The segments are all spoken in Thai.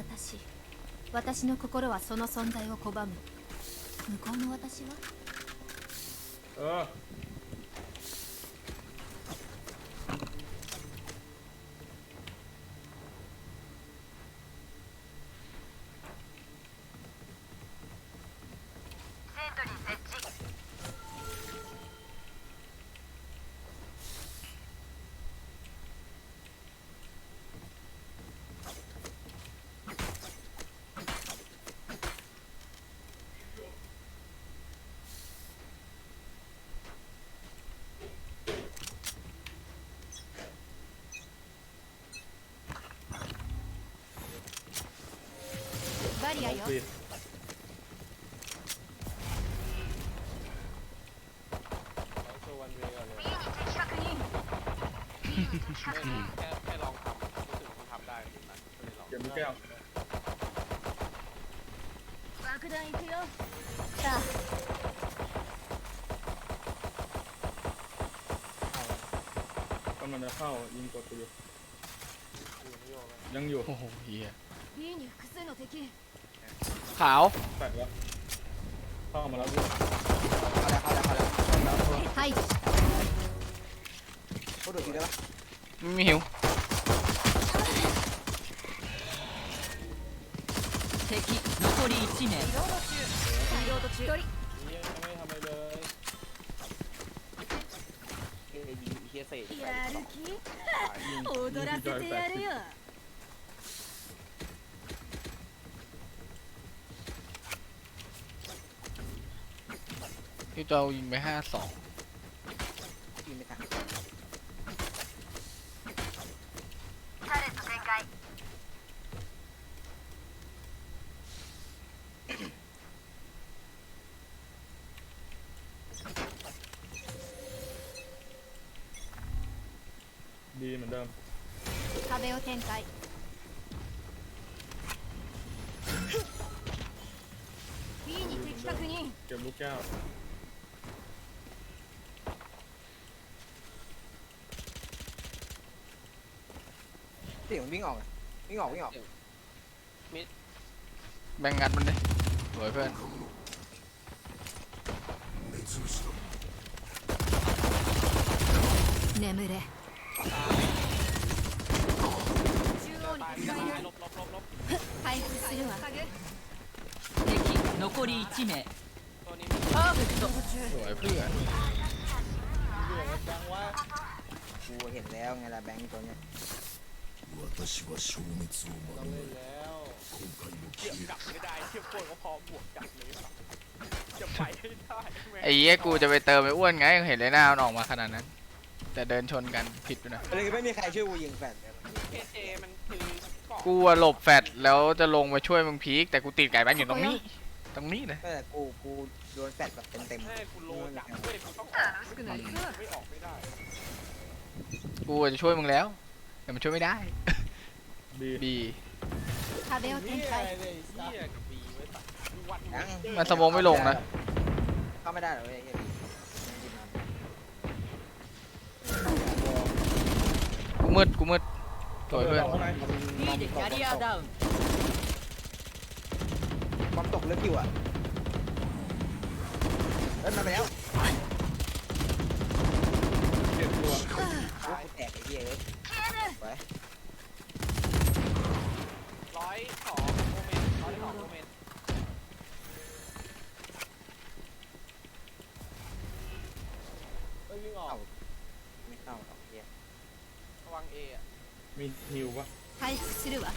私私の心はその存在を拒む。向こうの私は？ああ。 แค่ลองทำรู้สึกว่ามันทำได้จริงๆนะก็เลยลอง เก็บลูกแก้ว 爆弾行くよさあ กำลังจะเข้ายิงกดไปอยู่ อยู่ไม่โยกเลย ยังอยู่ โอ้โหเฮีย B に複数の敵 ขาว แตกแล้วเข้ามาแล้ว เข้าแล้วเข้าแล้วเข้าแล้วเข้าแล้ว 排除 した พูดดูทีได้ปะ ไม่มีหิว 敵残り1名リロード中リロード中一人 เฮียยังไม่ทำอะไรเลยเอ้ยยิงเฮียเสก やる気 ยิง 踊らせてやるよ พี่เจ้ายิงไปห้าสอง ยิงไม่ทั น ดีเหมือนเดิม 壁を展開 B に敵確認 เก็บลูกแก้ว เสียงมันวิ่งออกอะวิ่งออกวิ่งออก แบ่งงัดมันดิสวยเพื่อน 眠れ ตายตายลบลบลบลบ 回復するわ敵残り1名 ตัวนี้ パーフェクト สวยเพื่อน เหลืองจังวะ กูเห็นแล้วไงล่ะแบงค์ตัวเนี้ย 私は消滅を ต้อง 免 เล่ れ นแล้ว 今回も เทียบ 消え กลับไม่ได้เทียบโคตรก็พอบวกกลับเลยครับจะไปให้ได้แม่ง ไอ้เหี้ยกูจะไปเติมไอ้อ้วนไงเห็นเลยหน้ามันออกมาขนาดนั้น แต่เดินชนกันผิดไปหนะ เลยไม่มีใครช่วยกูยิงแฟนเลย เคเจมันคือเกาะ กูอะหลบแฟดแล้วจะลงมาช่วยมึงพีคแต่กูติดไก่แบงค์อยู่ตรงนี้ ตรงนี้เลย แต่กูกูโดนแฟนแบบเต็มเต็ม ให้กูโลจับเว้ยกูต้องออกไม่ออกไม่ได้ กูอะจะช่วยมึงแล้ว แต่มันช่วยไม่ได้ บีบีเนี่ยไอ้เไว้มันสมองไม่ลงนะ เข้าไม่ได้หรอเว้ยกูมืดกูมืดโถอยเพื่อนความตกเลึกอยู่อะเอ้ยมาแล้วเจ็บตัวอ้ยกูแตกไอ้เหี้ย ไป ร้อยสองโมเมนต์ร้อยสองโมเมนต์เอ้ยวิ่งออก ไม่เข้าหรอกไอ้เหี้ย ระวังเออะ มีฮิวปะ 回復するわ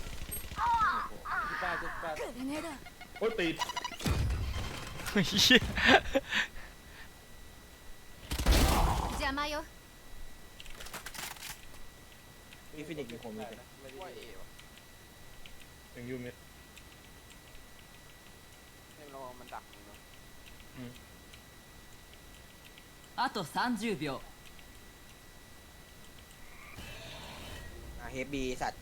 จุดแปดจุดแปด グレネード โอ้ยติด เหี้ย 邪魔よ มีฟินิกซ์อยู่ผมมีฟินิกซ์ ไม่ว่าเอวะ ยังอยู่เม็ด ให้ระวังมันดักมึงเนาะ あと30秒 อ่ะเฮฟบีสัตว์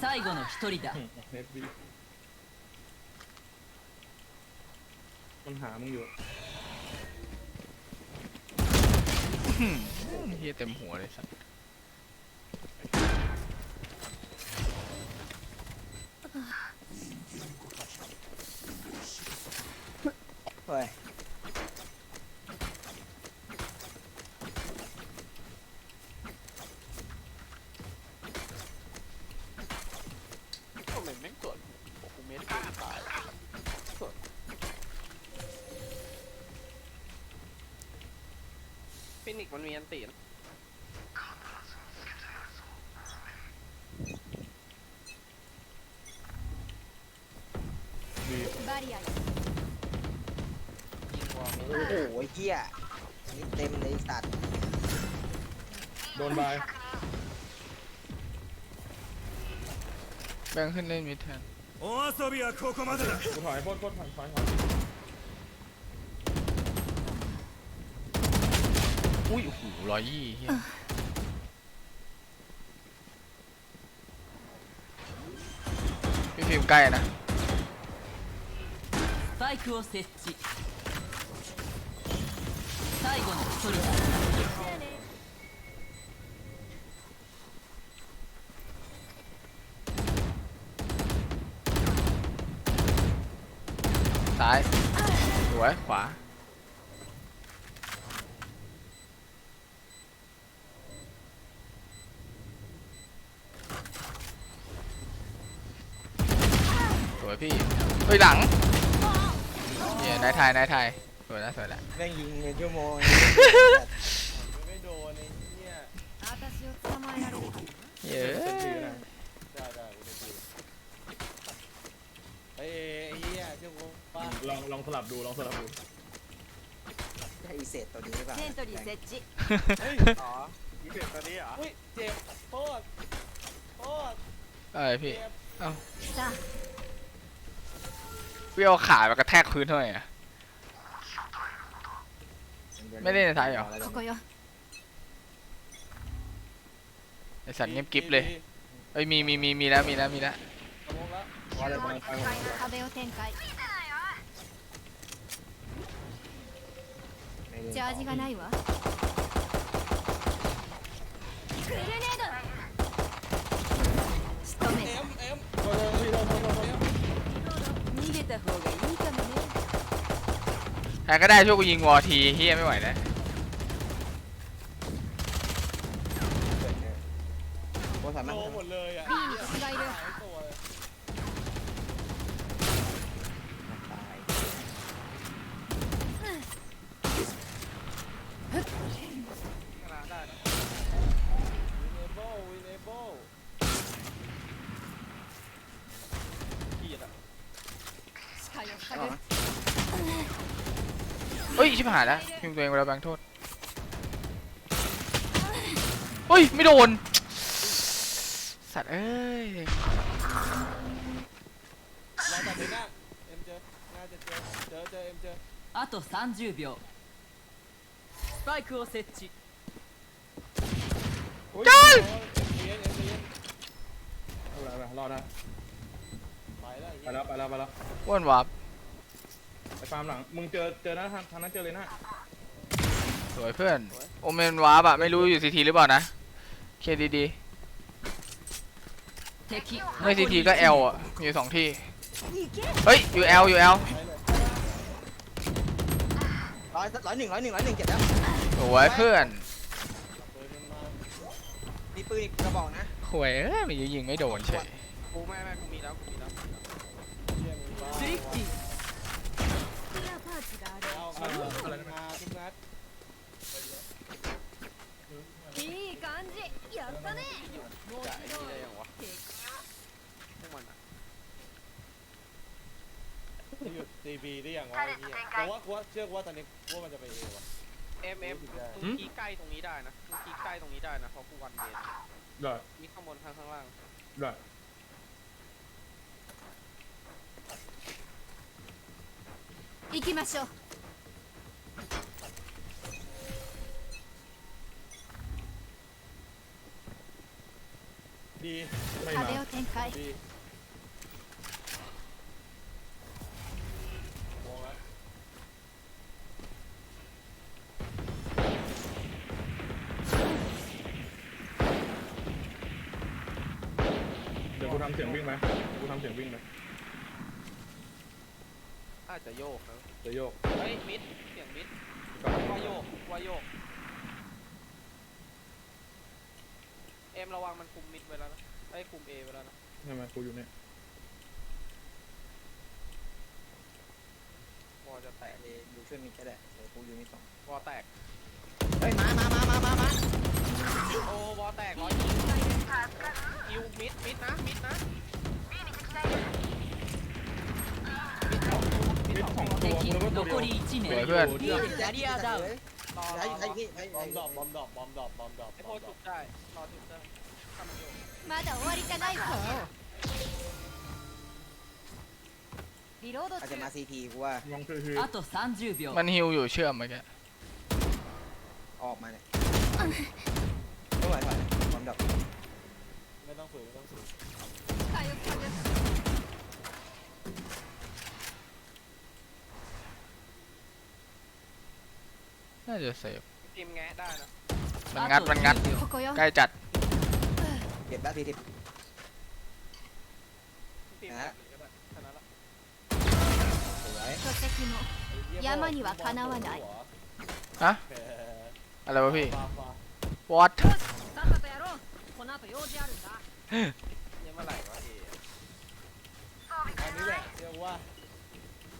最後の1人だ เม็ดบีมันหามึงอยู่ เฮียเต็มหัวเลยสัส เโอ้โหเฮียนี่เต็มเลยไอ้สัตว์ โดนบาย แบ่งขึ้นเล่นมิดแทน お遊びはここまでだ กูถอยโคตรโคตรถอยถอยถอย อุ้ยโอ้โหร้อยยี่เหี้ยพี่ฟิล์มใกล้นะ スパイクを設置 最後の一人だ ซ้ายสวยขวา สวยพี่ เฮ้ยหลังเนี่ยนายไทยนายไทย สวยแล้วสวยแล้ว แม่งยิงเป็นชั่วโมง ไม่โดนไอ้เนี่ย 私を捕まえられる เย้ เต็มที่นะ ได้ได้กูจะดูเฮ้ยไอ้เหี้ยเจ้ากูป้า ลองลองสลับดูลองสลับดู ใช่อีเศษตัวนี้หรือเปล่า テントリー設置 เฮ้ยอ๋อยิงเสร็จตอนนี้เหรอเฮ้ยเจ็บโทษโทษ เอ้ยพี่ เจ็บ さあ พี่เอาขาไปกระแทกพื้นเท่าไหร่อะ ไม่ได้ในไทยเหรอ ここよ ไอสัตว์เงียบกิ๊บเลยเอ้ยมีมีมีมีแล้วมีแล้วมีแล้ว สมองแล้ว ว่าอะไรบ้างไปหมดเลย 壁を展開 ไม่ได้ ジャージがないわグレネード ใครก็ได้ช่วยกูยิงวอทีเฮียไม่ไหวแล้ว หายแล้วพิมพ์ตัวเองไปแล้วแบงค์โทษเฮ้ยไม่โดน สัตว์เอ้ย รอตัดเลยนะเอ็มเจอน่าจะเจอเจอเจอเอ็มเจอ あと30秒スパイクを設置 จ้า เอ็มเย็นเอ็มเย็น เอาละรอดนะ ไปแล้ว ไปแล้วไปแล้วไปแล้ว อ้วนวับ ไปฟาร์มหลัง มึงเจอเจอนะทางทางนั้นเจอเลยนะสวยเพื่อน โอเมนวาร์ปอะไม่รู้อยู่ซีทีหรือเปล่านะเคดีดี敵ๆไม่ซีทีก็เอลอะมีอยู่สองที่ เฮ้ย อยู่เอลอยู่เอลร้อยร้อยหนึ่งร้อยหนึ่งร้อยหนึ่งเก็บแล้วสวยเพื่อนปืนมันมามีปืนอีกกระบอกนะหวยเอ้ยมันยิงไม่โดนเฉยกูไม่ไม่กูมีแล้วกูมีแล้วเやったね จะไอ้นี่ได้ยังวะพวกมันอะหยุดตีบีได้ยังวะไอ้เหี้ยแต่ว่ากูว่าเชื่อกูว่าตอนนี้กูว่ามันจะไปเอวะเอ็มเอ็มมึงคีใกล้ตรงนี้ได้นะมึงคีใกล้ตรงนี้ได้นะเพราะกูวันเดน ได้ มีข้างบนข้างข้างล่าง ได้ 行きましょう ดี ไม่มา 壁を展開 ดีมองแล้ว เดี๋ยวกูทำเสียงวิ่งไหมกูทำเสียงวิ่งไหม อาจจะโยกนะ จะโยก เฮ้ยมิดเสียงมิด กลับ วายโยกวายโยก อ็มระวังมันคุมมิดไว้แล้วนะไอ้ยคุมเอไว้แล้วนะ ใช่ไหมกูอยู่เนี่ย วอลจะแต แต่ ก เดี๋ยวดูช่วยมีก็ได้เดี๋ยวกูอยู่มีสอง วอลแตก เฮ้ยมามามามามามา โอ้วอลแตกร้อยยิงคิวมิดมิดนะมิดนะ มิดสองตัวมึงนึกว่าตัวเดียว 残り1 สวย 名 เพื่อน B でキャリアダウン รอร ไอ้ อร ไอ้ อ พี่ไอ้ บอ ไอ้ มดรอปบอมดรอปบอมดรอปบอมดรอป ไอ้โพจุดได้ รอจุดได้ทำมันอยู่ まだ終わりじゃないわリロード อาจ 中 จะมาซีทีกูว่า ลองคือคือ あと30秒 มันฮิวอยู่เชื่อมเมื่อกี้ ออกมาเนี่ยไม่ไหวถอยความดับ ไม่ต้องฝืนไม่ต้องฝืน 回復作 น่าจะเซฟ ทีมแงะได้นะ มันงัด มันงัด ここよ ใกล้จัด เก็บได้ทีทิป ทีมแงะเลยก็ได้แค่นั้นละ สวย 書籍も山にはかなわない ฮะ แหม อะไรวะพี่ ฟ้าฟ้า what さっさとやろうこの後用事あるんだ ยังเมื่อไหร่วะเอ อันนี้แหละเรียกว่า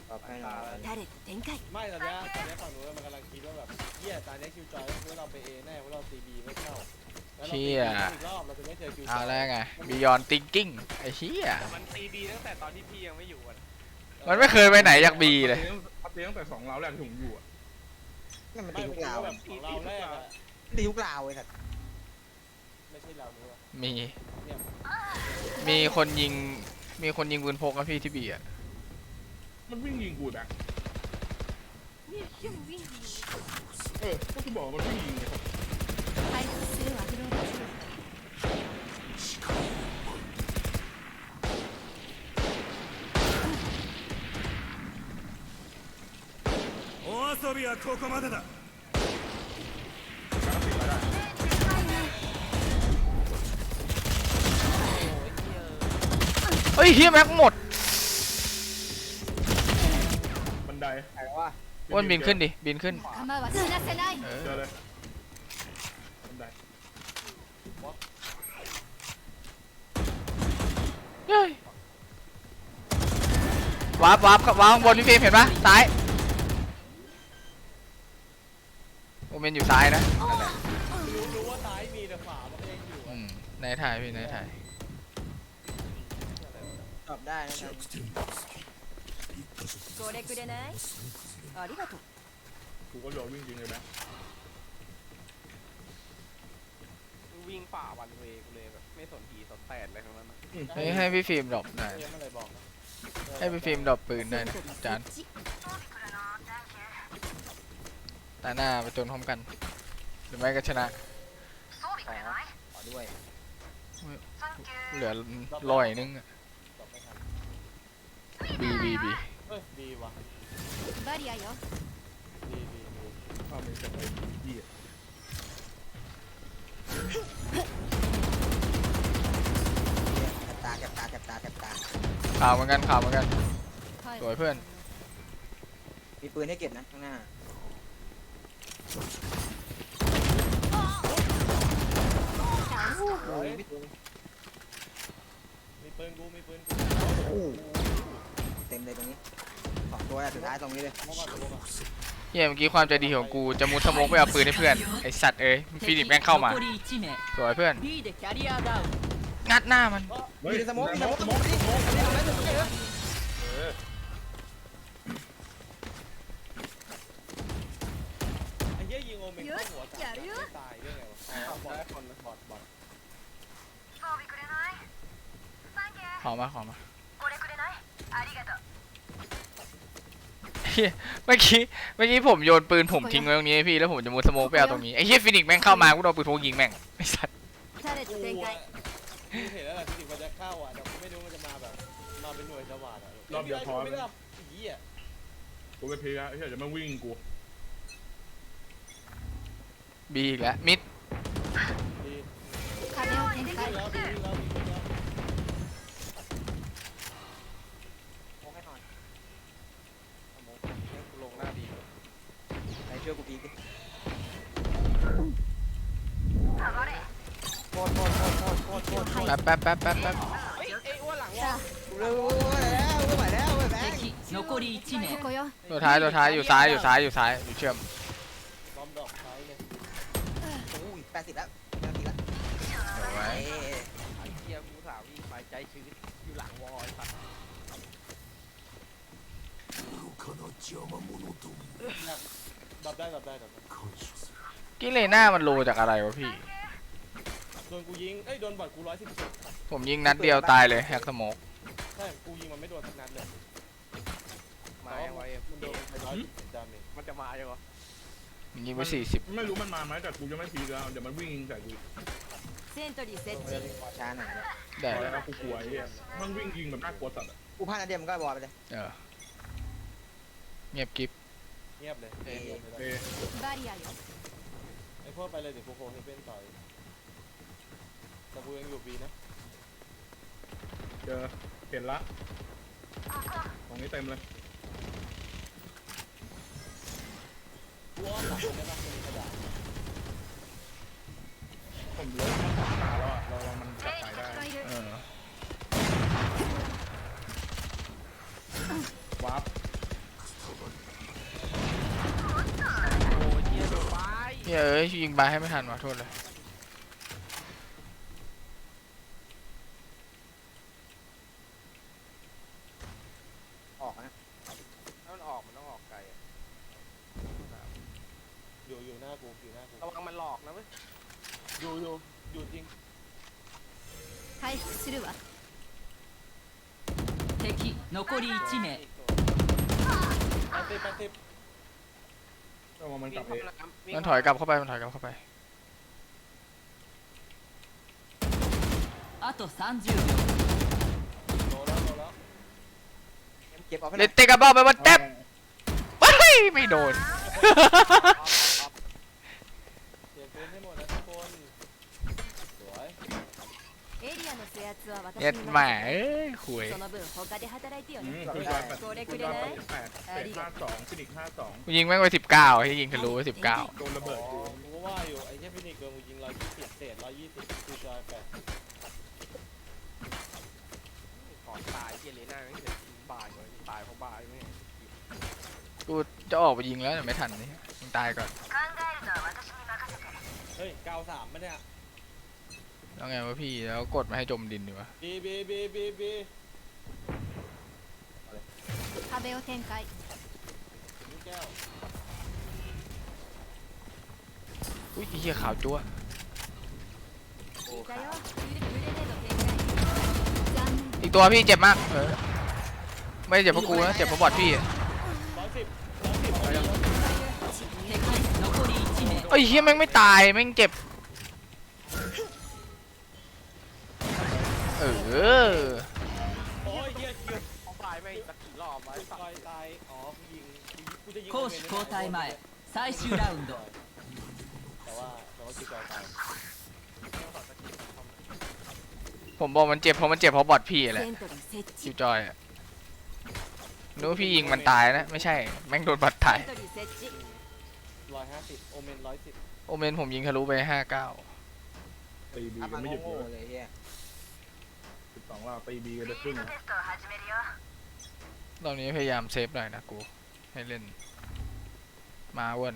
ตอบให้หน่อย 誰と展開 ไม่ตอนเนี้ยตอนเนี้ยฝั่งนู้นมันกำลังคิดว่าแบบเหี้ยตอนเนี้ยคิวจอยพวกเราไปเอแน่พวกเราซีบีไม่เข้าแล้วเรา เชี่ ตี ย อีกรอบเราจะไม่เจอคิวจ เอา อย แล้วไง beyond thinking ไอ้เหี้ย แต่มันตีบีตั้งแต่ตอนที่พี่ยังไม่อยู่อ่ะ มันไม่เคยไปไหนจากบีเลย พับเตียงตั้งแต่สองราวแรกที่ผมอยู่อ่ะ นี่มัน ไม่ ตี ผ ทุ ม ก คิด ราว ว่าแบบของเราแรกอะ ตีทุกราวเลยสัตว์ ไม่ใช่เราด้วย มี เนี่ย มีคนยิง มีคนยิงปืนพกนะพี่ที่บีอ่ะ มันวิ่งยิงกูนะเออก็คือบอกว่ามันวิ่งยิงไงครับ 回復するわリロード中お遊びはここまでだ เฮ้ยเฮียแม็กหมด อ้วนบินขึ้นดิ บินขึ้น 構は死なせない เอ เจอ อ เลยบันได เฮ้ยวาร์ปวาร์ปวาร์ปข้างบนพี่ฟิล์มเห็นปะซ้ายโอเมนอยู่ซ้ายนะนั่นแหละ รู้รู้ว่าซ้ายมีแต่ขวามันก็ยังอยู่ อื อะ มในถ่ายพี่ในถ่าย ตอบได้นะครั これくれないありがとう กูก็รอวิ่งยิงเลยนะ วิ่งฝ่าวันเวย์กูเลยแบบไม่สนทีสนแตนอะไรทั้งนั้นนะ ให้ให้พี่ฟิล์มดรอปได้ เรียกอะไรบอกนะ ให้พี่ฟิล์มดรอปปืนได้นะจานตาหน้าไปจนพร้อมกัน หรือไม่ก็ชนะ ขอขอด้วย เหลือร้อยนึงอะ ตอบไม่ทัน บีบีบี เอ้ยดีว่ะ バリアよ ดีดีดี อ้าวมันจะไปยี่อ่ะ แคปตาแคปตาแคปตาแคปตา ข่าวเหมือนกันข่าวเหมือนกัน はい สวยเพื่อน มีปืนให้เก็บนะข้างหน้า เฮ้ยมีปืนกูมีปืนกู เลยตรงนี้สองตัวสุดท้ายตรงนี้เลยเฮียเมื่อกี้ความใจดีของกูจะมุทะมกไปเอาปืนให้เพื่อนไอสัตว์เอ้ยฟีลิปแม่งเข้ามาสวยเพื่อนงัดหน้ามันหี้ยยิงโอเมจัวตายตายไงวะออดขอมาขอมา เมื่อกี้เมื่อกี้ผมโยนปืนผมทิ้งไว้ตรงนี้พี่แล้วผมจะมูสโมกไปเอาตรงนี้ไอ้เฮียฟินิกแม่งเข้ามากูโดนปืนพกยิงแม่งไม่สัสโอ้เห็นแล้วแหละจริงมันจะเข้าอะแต่ผมไม่รู้มันจะมาแบบมาเป็นหน่วยสวัสดิ์อะรอบเดียวพอมผีอะกูไปเพลียไอ้เหี้ยเดี๋ยวมาวิ่งกูบีอีกแล้วมิด แป๊บแป๊บแป๊บแป๊บแป๊บ เฮ้ยไอ้อ้วนหลังวะ กูเร็วแล้วกูไหวแล้วเว้ยแบงค์ 敵残り1名ここよ ตัวท้ายตัวท้ายอยู่ซ้ายอยู่ซ้ายอยู่ซ้ายอยู่เชื่อม บอมดอกท้ายเลย โอ้ยแปดสิบแล้วแปดสิบแล้ว เอาไว้ เอ้ย ไอ้เกียกูสาววิ่งไปใจชื้นอยู่หลังวอลไอ้สัตว์ ดับได้ดับได้ดับได้ กิเลน่ามันโลจากอะไรวะพี่ โด นกูยิงเอ้ยโดนบอดกูร้อยสิบสิบ ผมยิงนัดเดียวตายเลยแฮกสโมก ใช่กูยิงมันไม่โดนสักนัดเลย มายังวะเอ็ม มันโดนไปร้อยสิบดาเมจ มันจะมายังวะ ผมยิงไปสี่สิบ ไม่รู้มันมาไหมแต่กูยังไม่พีกแล้วเดี๋ยวมันวิ่งยิงใส่กู セントリー設 เฮ้ย 置 ขอช้าหน่อยนะ ได้ พอแล้วกูกลัวไอ้เหี้ยมันวิ่งยิงแบบน่ากลัวสัตว์อะ กูพลาดนัดเดียวมันก็บอลไปเลย เออเงียบกิฟ เงียบเลย เอ้ย เงียบเลย เอ้ย バリアよ ไอ้พวกไปเลยเดี๋ยวกูโคเฮเป็นต่อย แต่กูยังอยู่บีนะเจอเห็นละ ตรงนี้เต็มเลยว้มเาษผมล้มมาแล้วอะเราเรามันกลับไปได้ เออวับโอ้ยเหี้ยโเยเอ้ยยิงบายให้ไม่ทันวะโทษเลยน้ากูอยู่หน้ากู ระวังมันหลอกนะเว้ย อยู่อยู่อยู่จริง 回復するわ敵残り1名 แปดสิบแปดสิบ ระวังมัน วิ่ กลั ง บ เข้า เอง มาวิ่ง มันถอยกลับเข้าไปมันถอยกลับเข้าไป あと30秒 โดนแล้วโดนแล้ว เก็บออกไป เลตเตกระบอกไปวันเต็บเฮ้ยไม่โดน เย็ดแหมคุวยผู้ยิบแปดงกห้แม่งไปสิบเก้าที่ยิงทะลุไปสิบเก้าโดนระเบิดอยู่ไอ้เหี้ยฟินิกเกิร์ยิงร้ยเศษอยสิบกูยยี่สิบคู่ชายแปดกูจะออกไปยิงแล้วแต่ไม่ทันนี่มึงตายก่อนเฮ้ยเก้าสามปะเนี่ย แล้วไงวะพี่แล้วกดมาให้จมดินดีวะ บีบีบีบีบี 壁を展開 นี่แก้ว อุ้ยไอ้เหี้ยขาวจั๊ว 聞いたよグレグレネード展開残 อีกตัวพี่เจ็บมากเออไม่ได้เจ็บเพราะกูนะเจ็บเพราะบอดพี่อะ ร้อยสิบร้อยสิบร้อยสิบ 敵残り1名 เอ้ยเฮียแม่งไม่ตายแม่งเจ็บ เออ โอ้ยเหี้ยคิว เพราะบายไม่สักกี่รอบไว้ กู สัก ตายตายอ๋อกูยิงกูจะยิง 攻守交代前最終ラウンド แต่ว่าแต่ว่าคิวจอยตาย ผมบอกมันเจ็บเพราะมันเจ็บเพราะบอดพี่แหละ セントリー設 คิ 置 วจอยอะนึกว่าพี่ยิงมันตายนะไม่ใช่แม่งโดนบอดตาย セントリー設置 ร้อยห้าสิบโอเมนร้อยสิบ โอเมนผมยิงทะลุไปห้าเก้า ตีบี อัพ กั มาน ไม่หยุด โง่ เลย ๆเลยเฮีย สองรอบไปบีกันไปครึ่งนะรอบนี้พยายามเซฟหน่อยนะกู ให้เล่น มาเว้น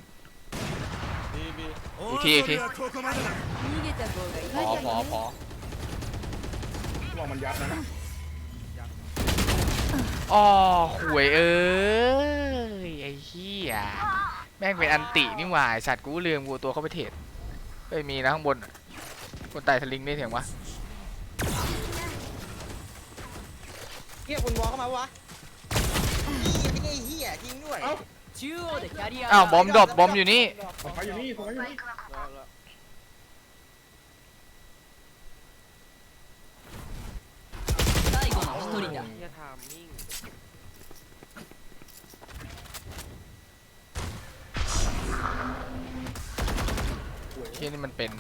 บีอีทีอีทีพอพอพอมองมันยับนะอ๋อหวยเอ้ยไอ้เหี้ยแม่งเป็นอันตินี่หว่าสัตว์กูเลืมกูตัวเข้าไปเทรดไอ้มีนะข้างบนบนไต่สลิงนี่เถียงวะ เฮียคุณวอลเข้ามาวะเฮียไม่ได้เฮียจริงด้วย 中央でキャリア อ้าวบอมดรอปบอมอยู่นี่ ของเขาอยู่นี่ของเขาอยู่นี่ แล้วแล้ว 最後の1人だ เฮียทามมิ่ง เที่ยนี่มันเป็น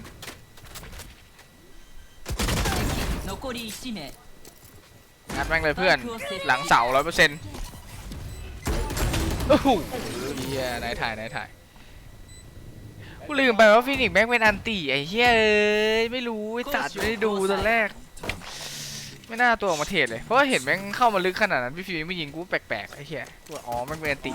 残り1名 งัดแม่งเลยเพื่อน หลังเสาร้อยเปอร์เซ็นต์โอ้โหเฮียนายถ่ายนายถ่าย กูลืมไปว่าฟินิกซ์แม่งเป็นอันตีไอ้เหี้ยเอ้ยไม่รู้ไอ้สัตว์ไม่ได้ดูตอนแรก ไม่น่าตัวออกมาเทรดเลย เพราะว่าเห็นแม่งเข้ามาลึกขนาดนั้นพี่ฟิล์มไม่ยิงกูแปลกๆไอ้เหี้ยกูว่าอ๋อแม่งเป็นอันตี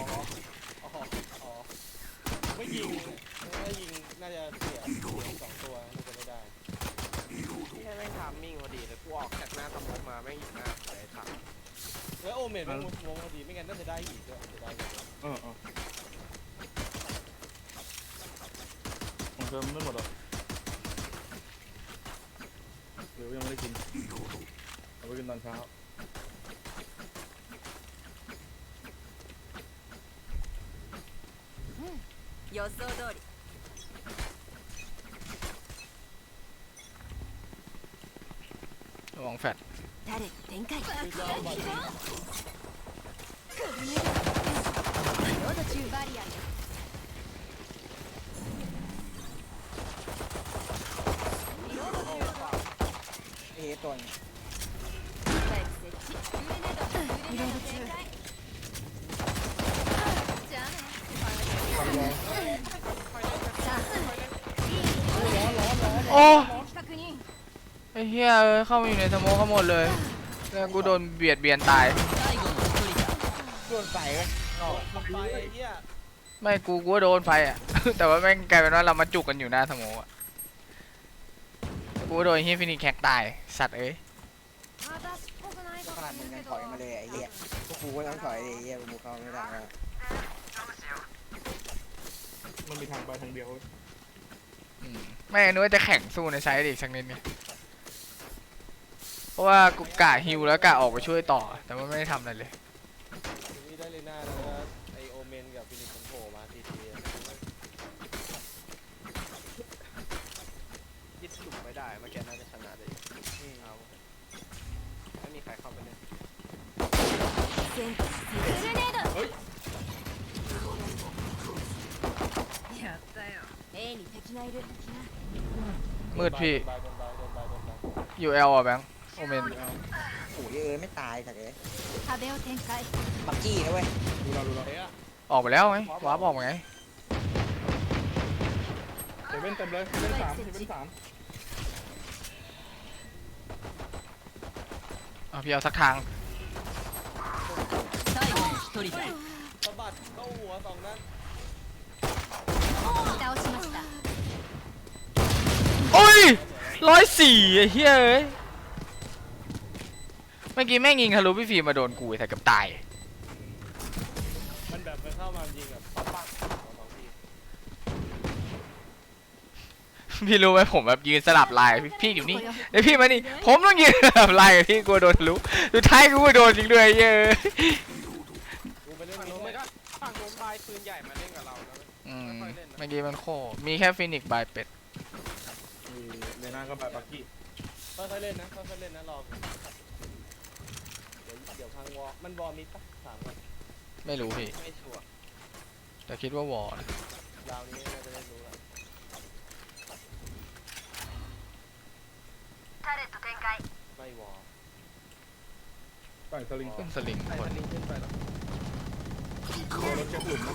เมนแม่งมุดวงพอดีไม่งั้นน่าจะได้อีกด้วยจะได้อีก เออเออของเธอมันไม่หมดหรอกเดี๋ยวยังไม่ได้กินเอาไปกินตอนเช้า 予想通り 撃た展開ロード中ええと。Oh! ไอ้เฮียเอ้เข้ามาอยู่ในสโมกเขาหมดเลยแล้วกูโดนเบียดเบียนตาย โดนไฟกันไม่กูกูโดนไฟอะ แต่ว่าแม่งกลายเป็นว่าเรามาจุกกันอยู่หน้าสโมกอะกูโดนเฮียฟินิกแขกตายสัตว์เอ้ยขนาดมึงยังถอยมาเลยไอ้เหี้ยพวกกูก็ต้องถอยเลยไอ้เหี้ยกูเข้าไม่ได้ล้มันมีทางไปทางเดียวอืมแม่งนึกว่าจะแข่งสู้ในไซส์อีกสักนิดนึง ราะว่ากูกะฮิวแล้วกะออกไปช่วยต่อ แต่ว่าไม่ได้ทำอะไรเลยยึดจุ่ไม่ได้มื่กี้น่นามเลยมืดพี่อยู่เอลอะแบงค์ โอเมน โอ้ยเอ้ยไม่ตายสัตว์เอ้ย 壁を展開 ปักกี้นะเว้ย ดูเราดูเรา เฮ้ยอะ ออกไปแล้วไหมวาร์ปออกมาไง เซเว่นเต็มเลยเซเว่นสามเซเว่นสาม เอาพี่เอาสักทาง 最後の一人だ สะบัดเข้าหัวสองนัด 倒しました โอ้ยร้อยสี่ไอ้เฮ้ยเอ้ยเ มื่อกี้แม่งยิงทะลุพี่ฟิล์มมาโดนกูไอ้แต่กับตาย มันแบบมันเข้ามายิงแบบปักปักสองสองทีพี่รู้ไหมผมแบบยืนสลับลายพี่พี่อยู่นี่เดี๋ยวพี่มานี่ผมต้องยืนสลับลายกับพี่กลัวโดนทะลุสุดท้ายกูก็โดนจริงด้วยไอ้เฮ้ยเอ้ยกูไปเล่นฝั่งมิโน้นดไม่เนี่ยก็ฝั่งโน้นบายปืนใหญ่มาเล่นกับเราแล้วอืมเมื่อกี้มันโคมีแค่ฟินิกซ์บายเป็ดมีเลน่าก็ไปปักกี้ค่อยๆเล่นนะค่อยๆเล่นนะรอ กูเดี๋ยวเดี๋ยวพังวอลมันวอลมิดปะถามก่อน ไม่รู้พี่ ไม่ชัวร์ แต่คิดว่าวอร์นะ ราวนี้น่าจะได้รู้แล้ว ไม่วอล ปล่อยสลิง ขึ้นสลิง ไอ้ ค มัน นลิงขึ้นไปแล้ว ตัวรถเช็คหลุมนะ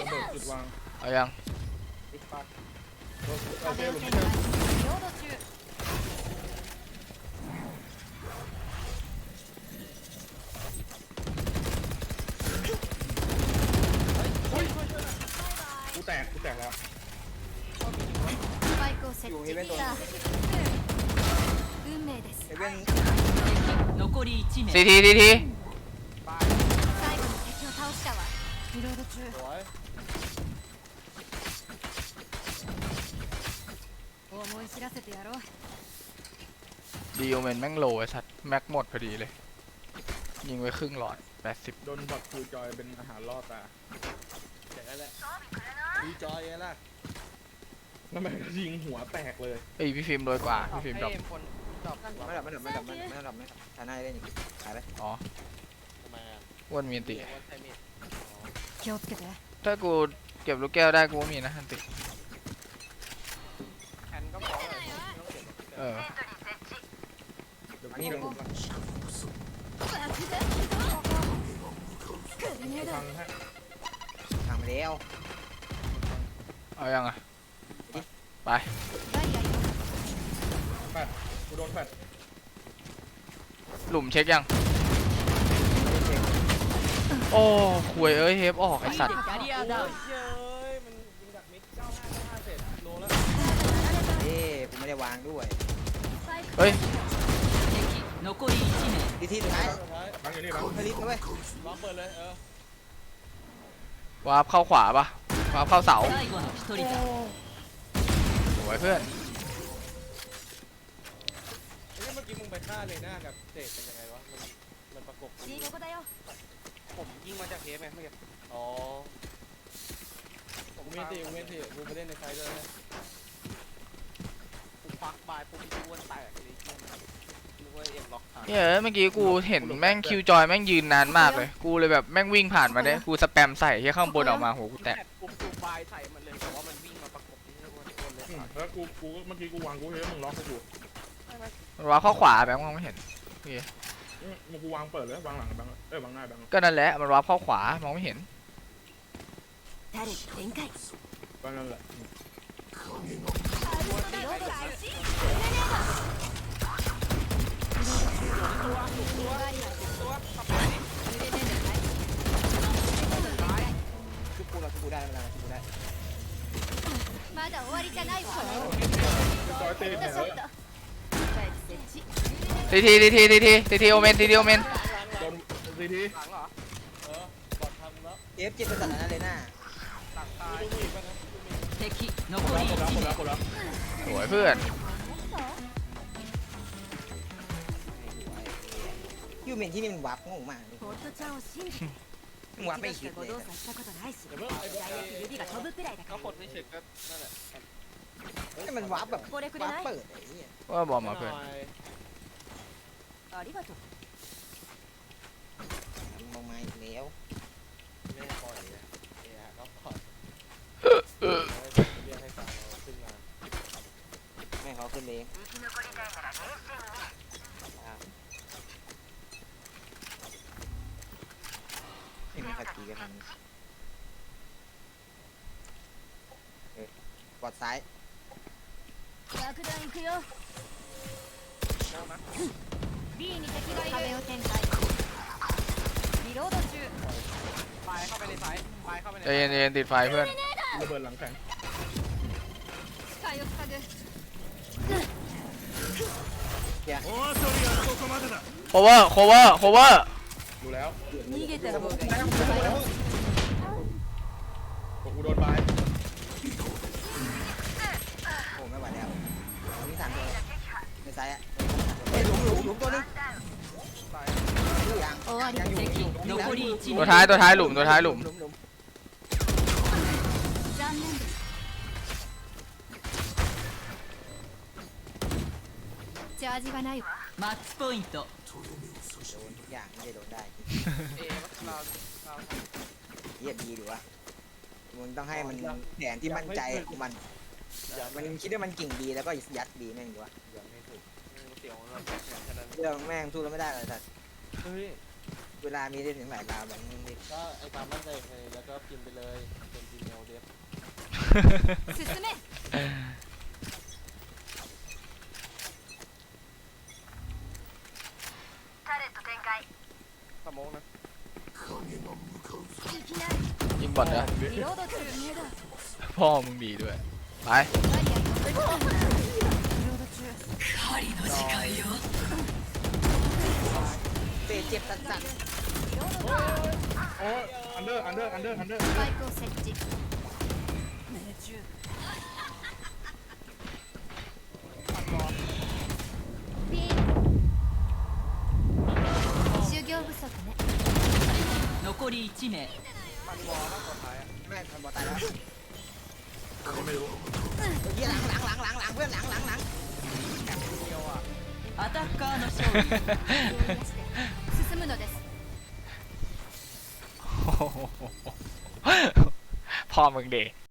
ระเบิดจุดวาง เอายัง ปิดปากรถเอาเท 壁 ห を ลุม 展 เท 開ロード中 ซีทีทีที 最後に敵を倒したわリロード中 สวย 思い知らせてやろう ดีโอเมนแม่งโลไอ้สัตว์แม็กหมดพอดีเลย ยิงไว้ครึ่งหลอด 80 โดนบอทคูจอยเป็นอาหารล่อตา อย่างนั้นแหละดีจอยไงล่ะ แล้วมันก็ยิงหัวแตกเลย เอ้ยพี่ฟิล์มโดยกว่า พี่ฟิล์มดรอป ให้คน ดรอป ไม่ดับไม่ดับไม่ดับไม่ดับไม่ดับไม่ดับชาหน้าเล่นอีกหายไป อ๋อ ทำไมอ่ะ อ้วนมีอันติ เรียกว่าใช้มีด 気をつけて ถ้ากูเก็บลูกแก้วได้กูก็มีนะอันติ แคนก็พอเลยไม่ต้องเก็บหรอก เออ เดี๋ยว อันนี้ลงทุนก่อน グレネード ฟังให้ ทางไปแล้ว เอายังอ่ะ ไป バリアよ แฟด กูโดนแฟด หลุมเช็คยัง โอ้หวยเอ้ยเฮฟออกไอสัตว์ キャリアダウン เย้ยมันยิงดักมิก95 95เสร็จโลแล้ว เอ้กูไม่ได้วางด้วย เฮ้ย 敵残り1名 ทีทีสุดท้าย สุดท้าย บังอยู่นี่บัง ผลิตนะเว้ย ลองเปิดเลยเออ วาร์ปเข้าขวาปะวาร์ปเข้าเสา 最後の1人だ สวยเพื่อน กี้มึงไปฆ่าเลน่ากับเจดเป็นยังไงวะ มันมันประกบกัน 次ここだよ ผมยิงมาจากเฮฟไงเมื่อกี้ อ๋อผมเมนทีผมเมนทีกูไปเล่นในไฟด้วยนะ ผมฟักบายผมดูวันแตกเลยนึกว่าเอ็มล็อกขา เนี่ยเมื่อกี้กูเห็นแม่งคิวจอยแม่งยืนนานมากเลย กูเลยแบบแม่งวิ่งผ่านมาเนี่ยกูสแปมใส่ที่ข้างบนออกมาโหกูแตก ผมดูบายใส่มันเลยแต่ว่ามันวิ่งมาประกบนี่ทุกคนคนเลย อืมแล้วกูกูเมื่อกี้กูวางกูเห็นว่ามึงล็อกให้กู มันวาร์ปเข้าขวาแบบมองไม่เห็น อืมมึงกูวางเปิดเลยวางหลังบังเอ้ยวางหน้าบัง ก็นั่นแหละมันวาร์ปเข้าขวามองไม่เห็น タレット展開 ก็นั่นแหละอืม リロード開始バリア ชุบกูเราชุบกูได้ไม่เป็นไรชุบกูได้ まだ終わりじゃないわ จอยตี ヘッ เนี่ย ドショットスパイク設置 ทีทีทีทีทีทีทีทีโอเมนทีทีโอเมน โดนทีที หลังเหรอ เออบอดทำแล้ว เอฟเจ็บเป็นสัตว์นะเลยน่า หลังตาย ดูมีอีกป่ะนะดูมี 敵 หม 残 ดแล้ว り หมดแล้วหมด 1 แล้ว 名 หมดแล้ว สวยเพื่อน ยูเมนที่นี่มันวับงงมากเลย ホットちゃんを信じて มึงวับไม่คิด ご เลย 動作したことないし เดี๋ยวเมื่อไอ้ 大学指が飛ぶくらいだ ก็ か คนไม่เช็คก็นั่นแหละ นี่มันวับแบบ らこれくれ วับ ない เปิดไอ้เนี่ย ว่าบอลมาเพื่อน ありがとう มึงลงมาอีกแล้ว ไม่ปล่อยเลยเออก็ปล่อยเรียกให้ตามเราขึ้นมา ไม่เขาขึ้นเองอ้าวไม่มีใครตีกันทางนี้เออกดซ้าย 爆弾行くよ B に敵がいる壁を展開リロード中 บายเข้าไปในไฟบายเข้าไปใน ใจเย็นใจเย็นติดไฟเพื่อน ระเบิดหลังแข็ง 視界を塞ぐお遊びはここまでだ โคเวอร์โคเวอร์โคเวอร์ ดูแล้ว 逃げた方がいい กูโดนบาย ซ้ายอ่ะเฮ้ยหลุมหลุมหลุมตัวนึง ตาย ยัง 終わり ยังอยู่ 敵残り1 ตัว 名 ท้ายตัวท้ายหลุมตัวท้ายหลุม หลุมหลุม 残念ですチャージがないわマッチポイント โดนทุกอย่างไม่ได้โดนได้ เอเราเรา เยียดีหรือวะมึงต้องให้มันแผนที่มั่นใจของมัน อย่า มันคิดว่ามันเก่งดีแล้วก็ยัดดีแม่งดีวะ อย่าไม่ถูก เ สียวเราแค่นั้น เรื่องแม่งสู้แล้วไม่ได้เลยแต่ เฮ้ย เวลามีได้ถึงหลายราวแบบนี้ดิ ก็ไอ้ความมั่นใจเลยแล้วก็กินไปเลยเป็นจีเมลเดฟ 進め สมองนะ いきな ยิงบอลนะ りリロード中だ พ่อมึงดีด้วย ไป バリアよリロード中 狩りの時間よ เตะเจ็บสัส リロード中 โอ้อันเดอร์อันเดอร์อันเดอร์อันเดอร์ スパイクを設置命中 B 修行不足ね残り1名 มันวอลมากกว่าท้าย ๆแม่งทำบอลตายแล้ว ไม่รู้ เฮียหลังหลังหลังหลังหลังเพื่อนหลังหลังหลัง เดียวอ่ะ アタッカーの勝利進むのです พ่อมึงเด